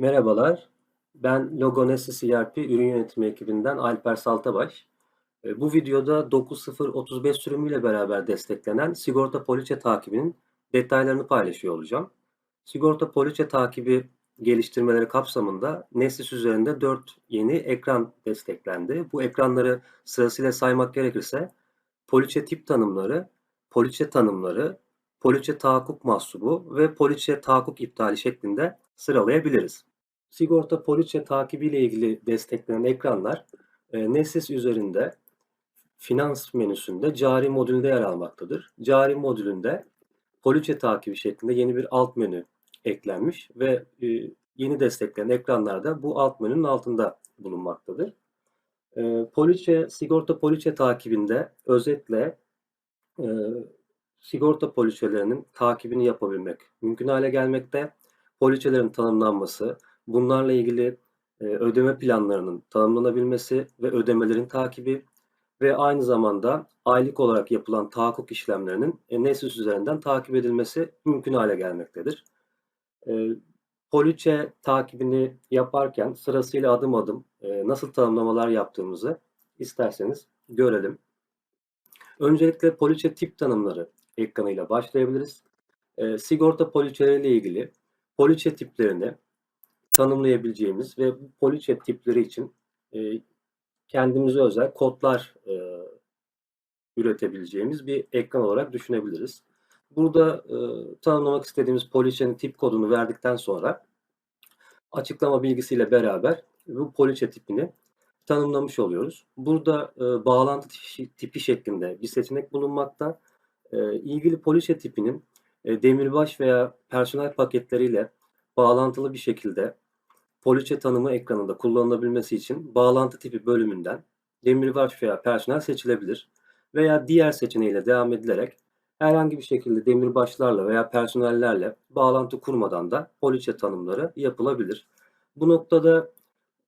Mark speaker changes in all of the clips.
Speaker 1: Merhabalar, ben Logonesis ERP ürün yönetimi ekibinden Alper Saltabaş. E, Bu videoda 9035 sürümüyle beraber desteklenen sigorta poliçe takibinin detaylarını paylaşıyor olacağım. Sigorta poliçe takibi geliştirmeleri kapsamında Neslis üzerinde 4 yeni ekran desteklendi. Bu ekranları sırasıyla saymak gerekirse poliçe tip tanımları, poliçe tanımları, poliçe tahakkuk mahsubu ve poliçe tahakkuk iptali şeklinde sıralayabiliriz. Sigorta poliçe takibiyle ilgili desteklenen ekranlar e, Neslis üzerinde finans menüsünde cari modülünde yer almaktadır. Cari modülünde poliçe takibi şeklinde yeni bir alt menü eklenmiş ve e, yeni desteklenen ekranlarda bu alt menünün altında bulunmaktadır. E, poliçe, sigorta poliçe takibinde özetle e, sigorta poliçelerinin takibini yapabilmek mümkün hale gelmekte. Poliçelerin tanımlanması, bunlarla ilgili e, ödeme planlarının tanımlanabilmesi ve ödemelerin takibi ve aynı zamanda aylık olarak yapılan tahakkuk işlemlerinin e, Nessus üzerinden takip edilmesi mümkün hale gelmektedir. E, poliçe takibini yaparken sırasıyla adım adım e, nasıl tanımlamalar yaptığımızı isterseniz görelim. Öncelikle poliçe tip tanımları ekranıyla başlayabiliriz. E, sigorta poliçeleriyle ilgili poliçe tiplerini tanımlayabileceğimiz ve bu poliçe tipleri için e, kendimize özel kodlar e, üretebileceğimiz bir ekran olarak düşünebiliriz. Burada e, tanımlamak istediğimiz poliçenin tip kodunu verdikten sonra açıklama bilgisiyle beraber bu poliçe tipini tanımlamış oluyoruz. Burada e, bağlantı tipi şeklinde bir seçenek bulunmakta. E, ilgili poliçe tipinin e, demirbaş veya personel paketleriyle bağlantılı bir şekilde poliçe tanımı ekranında kullanılabilmesi için bağlantı tipi bölümünden demirbaş veya personel seçilebilir veya diğer seçeneğiyle devam edilerek herhangi bir şekilde demirbaşlarla veya personellerle bağlantı kurmadan da poliçe tanımları yapılabilir. Bu noktada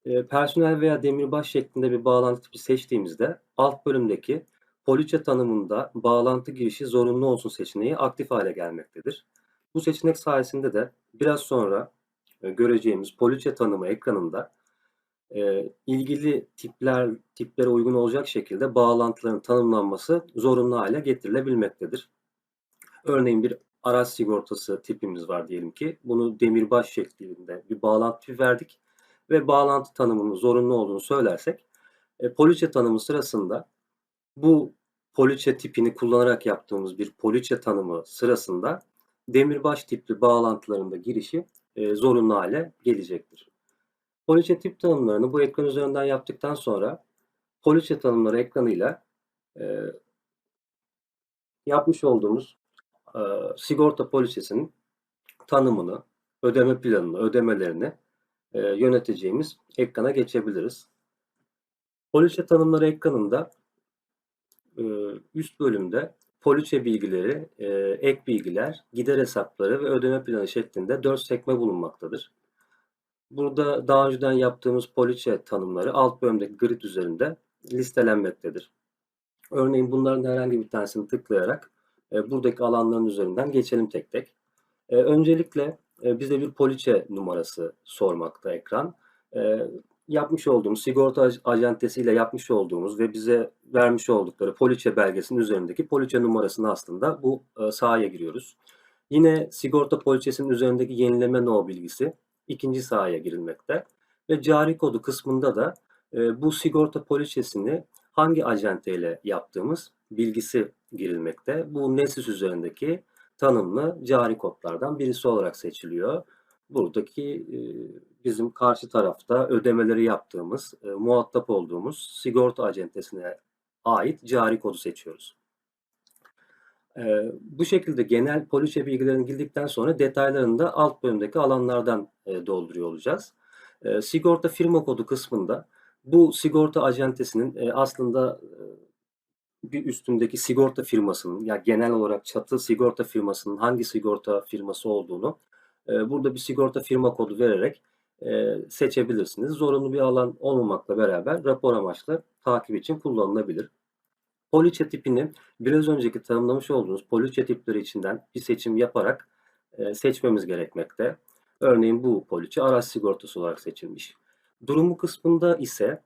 Speaker 1: e, personel veya demirbaş şeklinde bir bağlantı tipi seçtiğimizde alt bölümdeki poliçe tanımında bağlantı girişi zorunlu olsun seçeneği aktif hale gelmektedir. Bu seçenek sayesinde de biraz sonra göreceğimiz poliçe tanımı ekranında e, ilgili tipler tiplere uygun olacak şekilde bağlantıların tanımlanması zorunlu hale getirilebilmektedir. Örneğin bir araç sigortası tipimiz var diyelim ki. Bunu demirbaş şeklinde bir bağlantı verdik ve bağlantı tanımının zorunlu olduğunu söylersek e, poliçe tanımı sırasında bu poliçe tipini kullanarak yaptığımız bir poliçe tanımı sırasında demirbaş tipli bağlantılarında girişi e, zorunlu hale gelecektir. Poliçe tip tanımlarını bu ekran üzerinden yaptıktan sonra poliçe tanımları ekranıyla e, yapmış olduğumuz e, sigorta poliçesinin tanımını, ödeme planını, ödemelerini e, yöneteceğimiz ekrana geçebiliriz. Poliçe tanımları ekranında e, üst bölümde poliçe bilgileri, e, ek bilgiler, gider hesapları ve ödeme planı şeklinde 4 sekme bulunmaktadır. Burada daha önceden yaptığımız poliçe tanımları alt bölümdeki grid üzerinde listelenmektedir. Örneğin bunların herhangi bir tanesini tıklayarak e, buradaki alanların üzerinden geçelim tek tek. E, öncelikle e, bize bir poliçe numarası sormakta ekran. E, yapmış olduğumuz sigorta acentesiyle yapmış olduğumuz ve bize vermiş oldukları poliçe belgesinin üzerindeki poliçe numarasını aslında bu e, sahaya giriyoruz. Yine sigorta poliçesinin üzerindeki yenileme no bilgisi ikinci sahaya girilmekte ve cari kodu kısmında da e, bu sigorta poliçesini hangi acenteyle yaptığımız bilgisi girilmekte. Bu Nessus üzerindeki tanımlı cari kodlardan birisi olarak seçiliyor. Buradaki e, bizim karşı tarafta ödemeleri yaptığımız, e, muhatap olduğumuz sigorta acentesine ait cari kodu seçiyoruz. E, bu şekilde genel poliçe bilgilerini girdikten sonra detaylarını da alt bölümdeki alanlardan dolduruyor olacağız. Sigorta firma kodu kısmında bu sigorta acentesinin aslında bir üstündeki sigorta firmasının ya yani genel olarak çatı sigorta firmasının hangi sigorta firması olduğunu e, burada bir sigorta firma kodu vererek e, seçebilirsiniz. Zorunlu bir alan olmamakla beraber rapor amaçlı takip için kullanılabilir. Poliçe tipini biraz önceki tanımlamış olduğunuz poliçe tipleri içinden bir seçim yaparak e, seçmemiz gerekmekte. Örneğin bu poliçe araç sigortası olarak seçilmiş. Durumu kısmında ise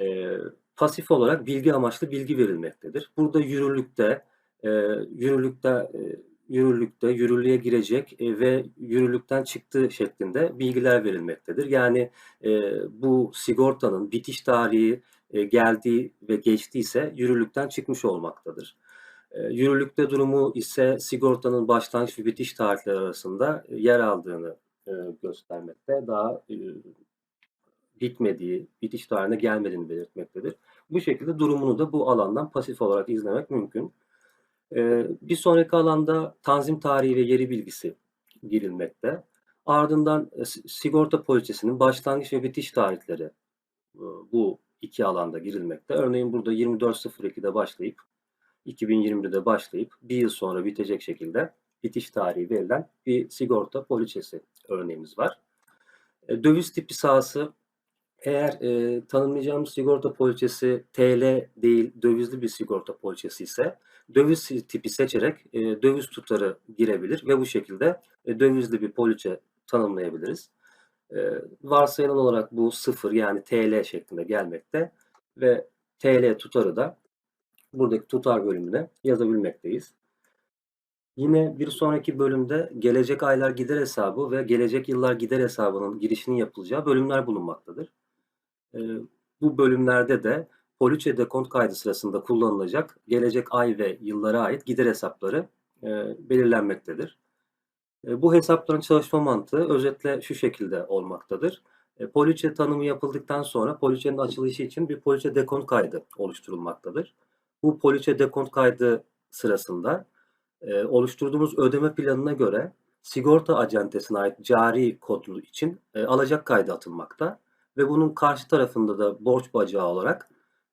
Speaker 1: e, pasif olarak bilgi amaçlı bilgi verilmektedir. Burada yürürlükte, e, yürürlükte, e, yürürlükte, yürürlüğe girecek e, ve yürürlükten çıktığı şeklinde bilgiler verilmektedir. Yani e, bu sigortanın bitiş tarihi e, geldiği ve geçtiyse yürürlükten çıkmış olmaktadır. Yürürlükte durumu ise sigortanın başlangıç ve bitiş tarihleri arasında yer aldığını göstermekte. Daha bitmediği, bitiş tarihine gelmediğini belirtmektedir. Bu şekilde durumunu da bu alandan pasif olarak izlemek mümkün. E, bir sonraki alanda tanzim tarihi ve yeri bilgisi girilmekte. Ardından e, sigorta poliçesinin başlangıç ve bitiş tarihleri e, bu iki alanda girilmekte. Örneğin burada 24.02'de başlayıp 2020'de başlayıp bir yıl sonra bitecek şekilde bitiş tarihi verilen bir sigorta poliçesi örneğimiz var. E, döviz tipi sahası eğer e, tanımlayacağımız sigorta poliçesi TL değil dövizli bir sigorta poliçesi ise döviz tipi seçerek e, döviz tutarı girebilir ve bu şekilde e, dövizli bir poliçe tanımlayabiliriz. E, varsayılan olarak bu sıfır yani TL şeklinde gelmekte ve TL tutarı da buradaki tutar bölümüne yazabilmekteyiz. Yine bir sonraki bölümde gelecek aylar gider hesabı ve gelecek yıllar gider hesabının girişinin yapılacağı bölümler bulunmaktadır. E, bu bölümlerde de poliçe dekont kaydı sırasında kullanılacak gelecek ay ve yıllara ait gider hesapları e, belirlenmektedir. E, bu hesapların çalışma mantığı özetle şu şekilde olmaktadır. E, poliçe tanımı yapıldıktan sonra poliçenin açılışı için bir poliçe dekont kaydı oluşturulmaktadır. Bu poliçe dekont kaydı sırasında e, oluşturduğumuz ödeme planına göre sigorta acentesine ait cari kodu için alacak kaydı atılmakta ve bunun karşı tarafında da borç bacağı olarak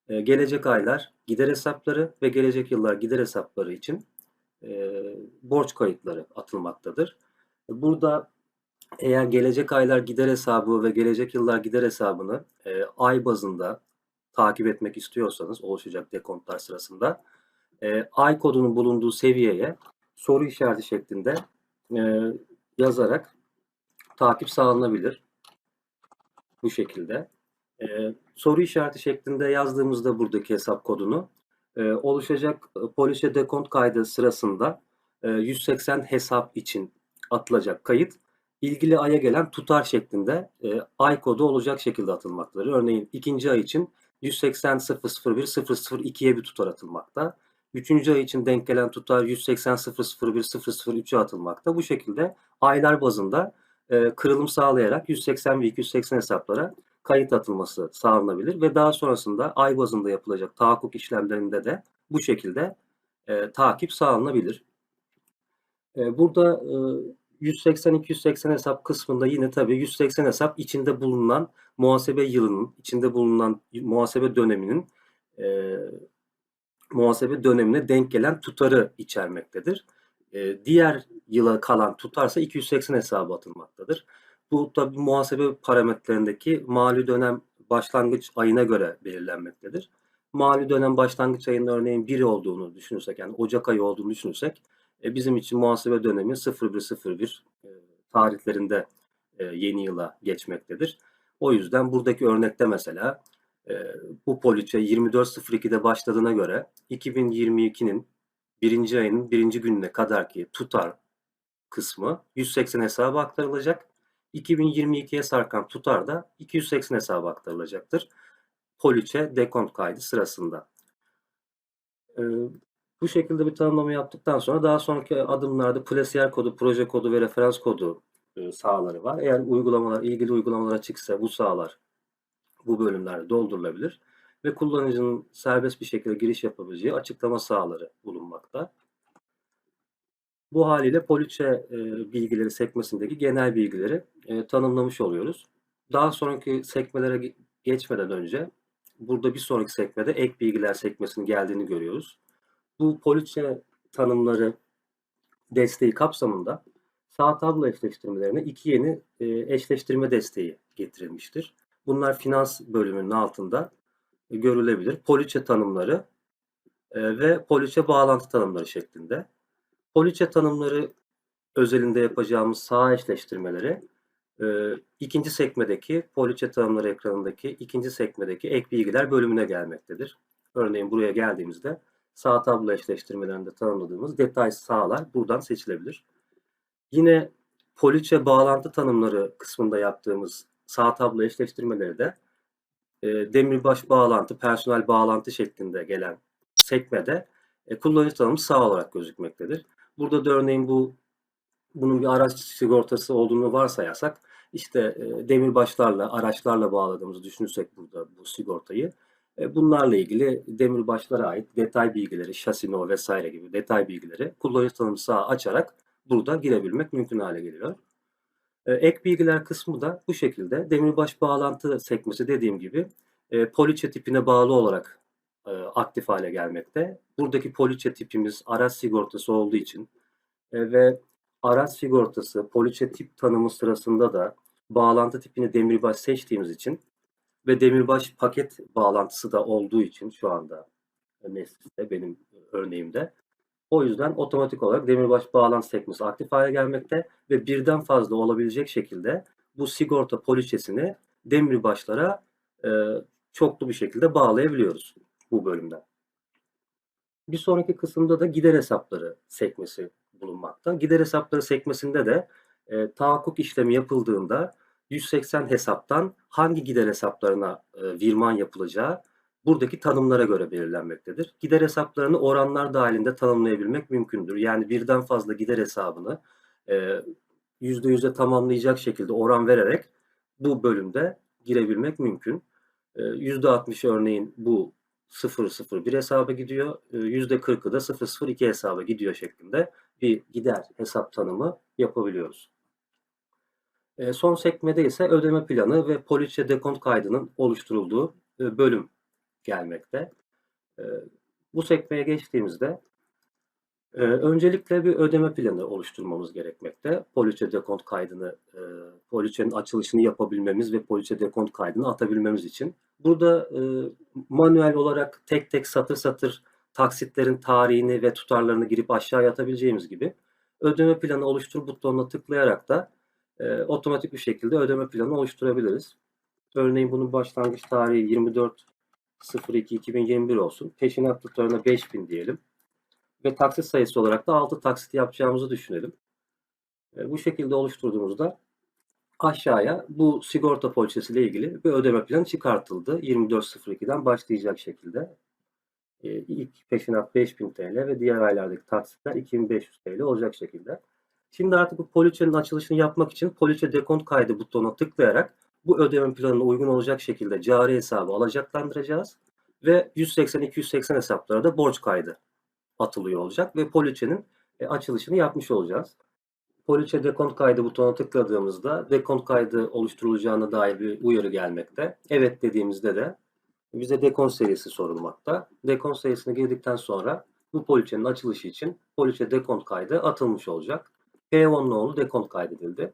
Speaker 1: e, gelecek aylar gider hesapları ve gelecek yıllar gider hesapları için e, borç kayıtları atılmaktadır. Burada eğer gelecek aylar gider hesabı ve gelecek yıllar gider hesabını e, ay bazında takip etmek istiyorsanız oluşacak dekontlar sırasında ay kodunun bulunduğu seviyeye soru işareti şeklinde yazarak takip sağlanabilir. Bu şekilde. E, soru işareti şeklinde yazdığımızda buradaki hesap kodunu e, oluşacak polise dekont kaydı sırasında e, 180 hesap için atılacak kayıt ilgili aya gelen tutar şeklinde e, ay kodu olacak şekilde atılmaktadır. Örneğin ikinci ay için 180 001 002'ye bir tutar atılmakta. Üçüncü ay için denk gelen tutar 180 001 003'e atılmakta. Bu şekilde aylar bazında e, kırılım sağlayarak 180 ve 280 hesaplara kayıt atılması sağlanabilir ve daha sonrasında ay bazında yapılacak tahakkuk işlemlerinde de bu şekilde e, takip sağlanabilir. E, burada e, 180-280 hesap kısmında yine tabii 180 hesap içinde bulunan muhasebe yılının, içinde bulunan muhasebe döneminin e, muhasebe dönemine denk gelen tutarı içermektedir. E, diğer yıla kalan tutarsa 280 hesabı atılmaktadır. Bu tabi muhasebe parametrelerindeki mali dönem başlangıç ayına göre belirlenmektedir. Mali dönem başlangıç ayının örneğin 1 olduğunu düşünürsek yani Ocak ayı olduğunu düşünürsek e, bizim için muhasebe dönemi 0101 e, tarihlerinde e, yeni yıla geçmektedir. O yüzden buradaki örnekte mesela e, bu poliçe 24.02'de başladığına göre 2022'nin birinci ayının birinci gününe kadar ki tutar kısmı 180 hesaba aktarılacak. 2022'ye sarkan tutar da 280 hesaba aktarılacaktır. Poliçe dekont kaydı sırasında. Ee, bu şekilde bir tanımlama yaptıktan sonra daha sonraki adımlarda plasiyer kodu, proje kodu ve referans kodu e, sahaları var. Eğer uygulamalar, ilgili uygulamalar açıksa bu sahalar bu bölümlerde doldurulabilir ve kullanıcının serbest bir şekilde giriş yapabileceği açıklama sahaları bulunmakta. Bu haliyle poliçe e, bilgileri sekmesindeki genel bilgileri e, tanımlamış oluyoruz. Daha sonraki sekmelere geçmeden önce burada bir sonraki sekmede ek bilgiler sekmesinin geldiğini görüyoruz. Bu poliçe tanımları desteği kapsamında sağ tablo eşleştirmelerine iki yeni e, eşleştirme desteği getirilmiştir. Bunlar finans bölümünün altında görülebilir. Poliçe tanımları e, ve poliçe bağlantı tanımları şeklinde. Poliçe tanımları özelinde yapacağımız sağ eşleştirmeleri Eee, 2. sekmedeki poliçe tanımları ekranındaki 2. sekmedeki ek bilgiler bölümüne gelmektedir. Örneğin buraya geldiğimizde sağ tablo eşleştirmelerinde tanımladığımız detay sağlar buradan seçilebilir. Yine poliçe bağlantı tanımları kısmında yaptığımız sağ tablo eşleştirmeleri de e, demirbaş bağlantı, personel bağlantı şeklinde gelen sekmede e, kullanıcı tanımı sağ olarak gözükmektedir. Burada da örneğin bu bunun bir araç sigortası olduğunu varsayarsak işte e, demirbaşlarla, araçlarla bağladığımızı düşünürsek burada bu sigortayı e, bunlarla ilgili demirbaşlara ait detay bilgileri, şasino vesaire gibi detay bilgileri kullanıcı tanımı sağ açarak burada girebilmek mümkün hale geliyor. E, ek bilgiler kısmı da bu şekilde demirbaş bağlantı sekmesi dediğim gibi e, poliçe tipine bağlı olarak e, aktif hale gelmekte. Buradaki poliçe tipimiz araç sigortası olduğu için ve araç sigortası poliçe tip tanımı sırasında da bağlantı tipini demirbaş seçtiğimiz için ve demirbaş paket bağlantısı da olduğu için şu anda Neslis'te benim örneğimde o yüzden otomatik olarak demirbaş bağlantı sekmesi aktif hale gelmekte ve birden fazla olabilecek şekilde bu sigorta poliçesini demirbaşlara e, çoklu bir şekilde bağlayabiliyoruz bu bölümden. Bir sonraki kısımda da gider hesapları sekmesi bulunmakta. Gider hesapları sekmesinde de e, tahakkuk işlemi yapıldığında 180 hesaptan hangi gider hesaplarına e, virman yapılacağı buradaki tanımlara göre belirlenmektedir. Gider hesaplarını oranlar dahilinde tanımlayabilmek mümkündür. Yani birden fazla gider hesabını e, %100'e tamamlayacak şekilde oran vererek bu bölümde girebilmek mümkün. E, %60 örneğin bu 001 hesaba gidiyor. %40'ı da 002 hesaba gidiyor şeklinde bir gider hesap tanımı yapabiliyoruz. E, son sekmede ise ödeme planı ve poliçe dekont kaydının oluşturulduğu e, bölüm gelmekte. E, bu sekmeye geçtiğimizde e, öncelikle bir ödeme planı oluşturmamız gerekmekte. Poliçe dekont kaydını, e, poliçenin açılışını yapabilmemiz ve poliçe dekont kaydını atabilmemiz için. Burada e, manuel olarak tek tek satır satır taksitlerin tarihini ve tutarlarını girip aşağıya atabileceğimiz gibi ödeme planı oluştur butonuna tıklayarak da e, otomatik bir şekilde ödeme planı oluşturabiliriz. Örneğin bunun başlangıç tarihi 24 02-2021 olsun. Peşinat tutarına 5000 diyelim. Ve taksit sayısı olarak da 6 taksit yapacağımızı düşünelim. E, bu şekilde oluşturduğumuzda aşağıya bu sigorta poliçesiyle ilgili bir ödeme planı çıkartıldı. 24.02'den başlayacak şekilde. E, ilk peşinat 5000 TL ve diğer aylardaki taksitler 2500 TL olacak şekilde. Şimdi artık bu poliçenin açılışını yapmak için poliçe dekont kaydı butonuna tıklayarak bu ödeme planına uygun olacak şekilde cari hesabı alacaklandıracağız ve 180-280 hesaplara da borç kaydı atılıyor olacak ve poliçenin e, açılışını yapmış olacağız. Poliçe dekont kaydı butonuna tıkladığımızda dekont kaydı oluşturulacağına dair bir uyarı gelmekte. Evet dediğimizde de bize dekont serisi sorulmakta. Dekont serisine girdikten sonra bu poliçenin açılışı için poliçe dekont kaydı atılmış olacak. P10 nolu dekont kaydedildi.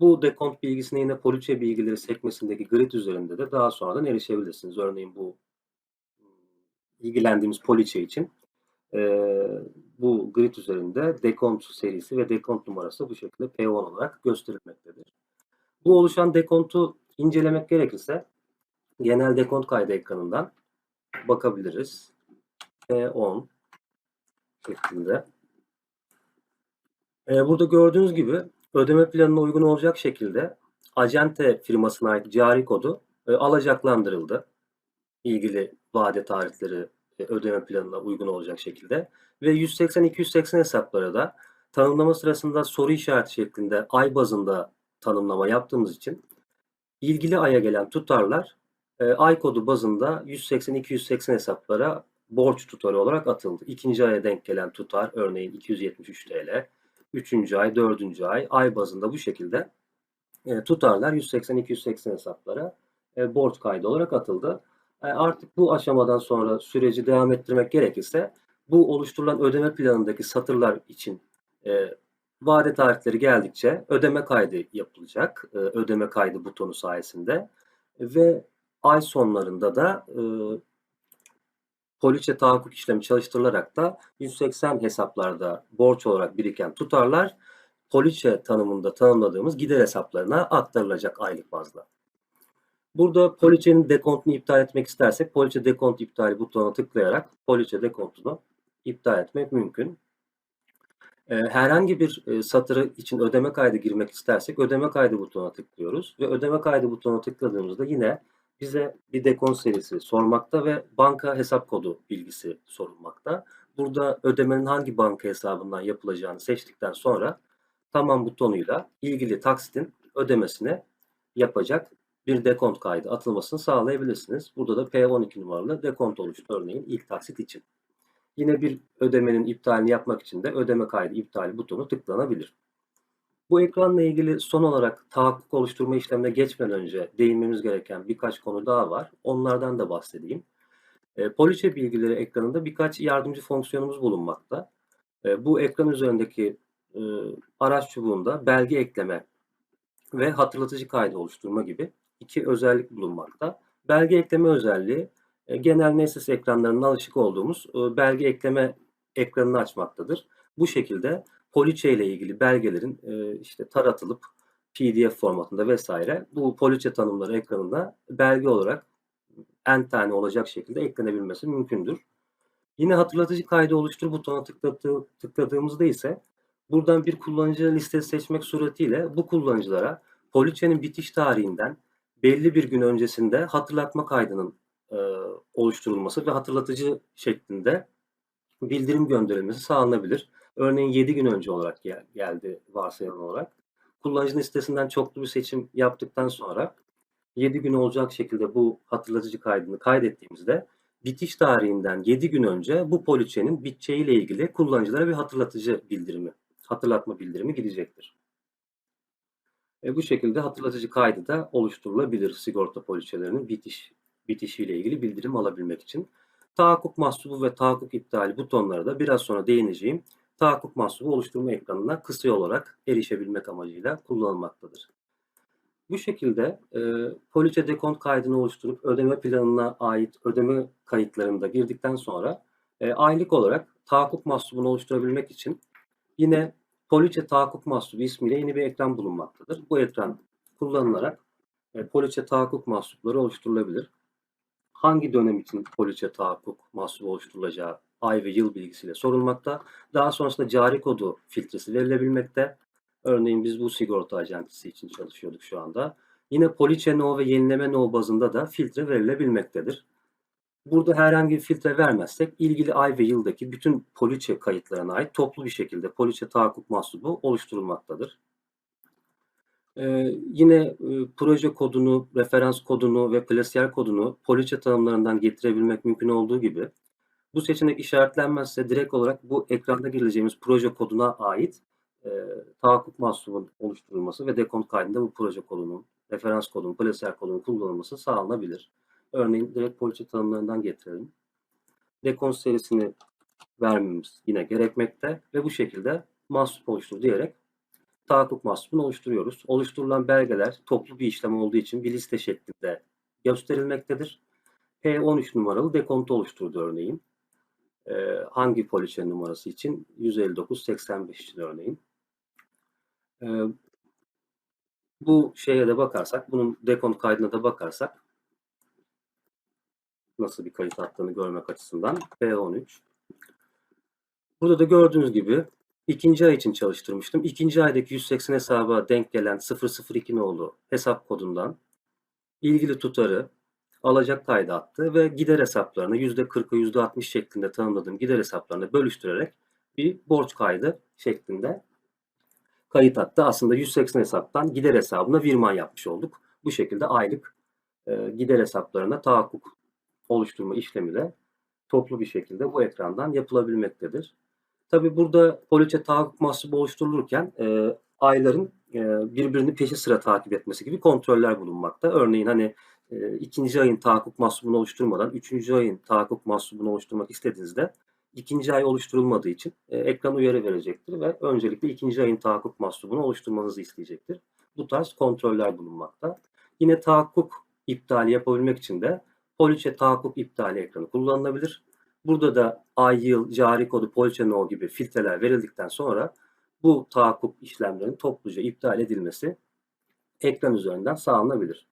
Speaker 1: Bu dekont bilgisine yine poliçe bilgileri sekmesindeki grid üzerinde de daha sonradan erişebilirsiniz. Örneğin bu ilgilendiğimiz poliçe için e, bu grid üzerinde dekont serisi ve dekont numarası bu şekilde P10 olarak gösterilmektedir. Bu oluşan dekontu incelemek gerekirse genel dekont kaydı ekranından bakabiliriz. P10 şeklinde. E, burada gördüğünüz gibi ödeme planına uygun olacak şekilde Acente firmasına ait cari kodu e, alacaklandırıldı. İlgili vade tarihleri e, ödeme planına uygun olacak şekilde ve 180-280 hesaplara da tanımlama sırasında soru işareti şeklinde ay bazında tanımlama yaptığımız için ilgili aya gelen tutarlar e, ay kodu bazında 180-280 hesaplara borç tutarı olarak atıldı. İkinci aya denk gelen tutar örneğin 273 TL, üçüncü ay, dördüncü ay ay bazında bu şekilde e, tutarlar 180-280 hesaplara e, borç kaydı olarak atıldı. E, artık bu aşamadan sonra süreci devam ettirmek gerekirse bu oluşturulan ödeme planındaki satırlar için e, vade tarihleri geldikçe ödeme kaydı yapılacak. E, ödeme kaydı butonu sayesinde ve ay sonlarında da e, poliçe tahakkuk işlemi çalıştırılarak da 180 hesaplarda borç olarak biriken tutarlar poliçe tanımında tanımladığımız gider hesaplarına aktarılacak aylık bazda. Burada poliçenin dekontunu iptal etmek istersek poliçe dekont iptali butonuna tıklayarak poliçe dekontunu iptal etmek mümkün. Ee, herhangi bir e, satırı için ödeme kaydı girmek istersek ödeme kaydı butonuna tıklıyoruz ve ödeme kaydı butonuna tıkladığımızda yine bize bir dekont serisi sormakta ve banka hesap kodu bilgisi sorulmakta. Burada ödemenin hangi banka hesabından yapılacağını seçtikten sonra tamam butonuyla ilgili taksitin ödemesine yapacak bir dekont kaydı atılmasını sağlayabilirsiniz. Burada da P12 numaralı dekont oluştu örneğin ilk taksit için. Yine bir ödemenin iptalini yapmak için de ödeme kaydı iptali butonu tıklanabilir. Bu ekranla ilgili son olarak tahakkuk oluşturma işlemine geçmeden önce değinmemiz gereken birkaç konu daha var. Onlardan da bahsedeyim. E, poliçe bilgileri ekranında birkaç yardımcı fonksiyonumuz bulunmakta. E, bu ekran üzerindeki e, araç çubuğunda belge ekleme ve hatırlatıcı kaydı oluşturma gibi iki özellik bulunmakta. Belge ekleme özelliği e, genel Nessus ekranlarının alışık olduğumuz e, belge ekleme ekranını açmaktadır. Bu şekilde poliçe ile ilgili belgelerin e, işte taratılıp PDF formatında vesaire bu poliçe tanımları ekranında belge olarak en tane olacak şekilde eklenebilmesi mümkündür. Yine hatırlatıcı kaydı oluştur butona tıkladığı, tıkladığımızda ise buradan bir kullanıcı listesi seçmek suretiyle bu kullanıcılara poliçenin bitiş tarihinden belli bir gün öncesinde hatırlatma kaydının e, oluşturulması ve hatırlatıcı şeklinde bildirim gönderilmesi sağlanabilir. Örneğin 7 gün önce olarak gel, geldi varsayılan olarak. Kullanıcı listesinden çoklu bir seçim yaptıktan sonra 7 gün olacak şekilde bu hatırlatıcı kaydını kaydettiğimizde bitiş tarihinden 7 gün önce bu poliçenin biteceğiyle ilgili kullanıcılara bir hatırlatıcı bildirimi, hatırlatma bildirimi gidecektir. E, bu şekilde hatırlatıcı kaydı da oluşturulabilir sigorta poliçelerinin bitiş bitişiyle ilgili bildirim alabilmek için. Tahakkuk mahsubu ve tahakkuk iptali butonlara da biraz sonra değineceğim. Tahakkuk mahsubu oluşturma ekranına kısa olarak erişebilmek amacıyla kullanılmaktadır. Bu şekilde e, poliçe dekont kaydını oluşturup ödeme planına ait ödeme kayıtlarını da girdikten sonra e, aylık olarak tahakkuk mahsubunu oluşturabilmek için yine poliçe tahakkuk mahsubu ismiyle yeni bir ekran bulunmaktadır. Bu ekran kullanılarak e, poliçe tahakkuk mahsupları oluşturulabilir hangi dönem için poliçe tahakkuk mahsubu oluşturulacağı ay ve yıl bilgisiyle sorulmakta. Daha sonrasında cari kodu filtresi verilebilmekte. Örneğin biz bu sigorta acentisi için çalışıyorduk şu anda. Yine poliçe no ve yenileme no bazında da filtre verilebilmektedir. Burada herhangi bir filtre vermezsek ilgili ay ve yıldaki bütün poliçe kayıtlarına ait toplu bir şekilde poliçe tahakkuk mahsubu oluşturulmaktadır. Ee, yine e, proje kodunu, referans kodunu ve plasiyer kodunu poliçe tanımlarından getirebilmek mümkün olduğu gibi bu seçenek işaretlenmezse direkt olarak bu ekranda girileceğimiz proje koduna ait e, tahakkuk mahsubun oluşturulması ve dekont kaydında bu proje kodunun, referans kodunun, plasiyer kodunun kullanılması sağlanabilir. Örneğin direkt poliçe tanımlarından getirelim. Dekont serisini vermemiz yine gerekmekte ve bu şekilde mahsup oluştur diyerek tahakkuk mahsubunu oluşturuyoruz. Oluşturulan belgeler toplu bir işlem olduğu için bir liste şeklinde gösterilmektedir. P13 numaralı dekontu oluşturdu örneğin. Ee, hangi poliçe numarası için? 15985 için örneğin. Ee, bu şeye de bakarsak, bunun dekont kaydına da bakarsak nasıl bir kayıt attığını görmek açısından P13. Burada da gördüğünüz gibi İkinci ay için çalıştırmıştım. İkinci aydaki 180 hesaba denk gelen 002 nolu hesap kodundan ilgili tutarı alacak kaydı attı ve gider hesaplarını %40'ı %60 şeklinde tanımladığım gider hesaplarını bölüştürerek bir borç kaydı şeklinde kayıt attı. Aslında 180 hesaptan gider hesabına virman yapmış olduk. Bu şekilde aylık e, gider hesaplarına tahakkuk oluşturma işlemi de toplu bir şekilde bu ekrandan yapılabilmektedir. Tabii burada poliçe tahakkuk mahsubu oluşturulurken e, ayların e, birbirini peşi sıra takip etmesi gibi kontroller bulunmakta. Örneğin hani e, ikinci ayın tahakkuk mahsubunu oluşturmadan üçüncü ayın tahakkuk mahsubunu oluşturmak istediğinizde ikinci ay oluşturulmadığı için e, ekran uyarı verecektir ve öncelikle ikinci ayın tahakkuk mahsubunu oluşturmanızı isteyecektir. Bu tarz kontroller bulunmakta. Yine tahakkuk iptali yapabilmek için de poliçe tahakkuk iptali ekranı kullanılabilir. Burada da ay, yıl, cari kodu, poliçe no gibi filtreler verildikten sonra bu tahakkuk işlemlerinin topluca iptal edilmesi ekran üzerinden sağlanabilir.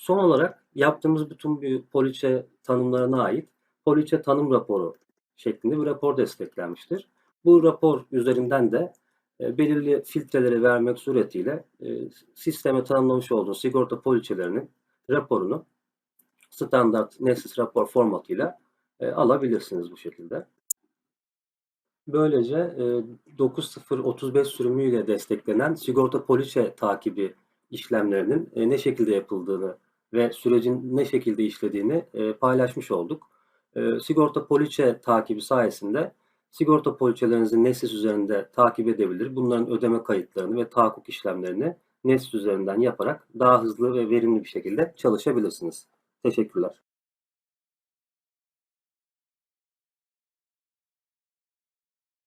Speaker 1: Son olarak yaptığımız bütün bu poliçe tanımlarına ait poliçe tanım raporu şeklinde bir rapor desteklenmiştir. Bu rapor üzerinden de e, belirli filtreleri vermek suretiyle e, sisteme tanımlamış olduğunuz sigorta poliçelerinin raporunu standart Nessis rapor formatıyla e, alabilirsiniz bu şekilde. Böylece e, 9035 sürümüyle desteklenen sigorta poliçe takibi işlemlerinin ne şekilde yapıldığını ve sürecin ne şekilde işlediğini e, paylaşmış olduk. E, sigorta poliçe takibi sayesinde sigorta poliçelerinizi Nessis üzerinde takip edebilir. Bunların ödeme kayıtlarını ve tahakkuk işlemlerini Nessis üzerinden yaparak daha hızlı ve verimli bir şekilde çalışabilirsiniz. Teşekkürler.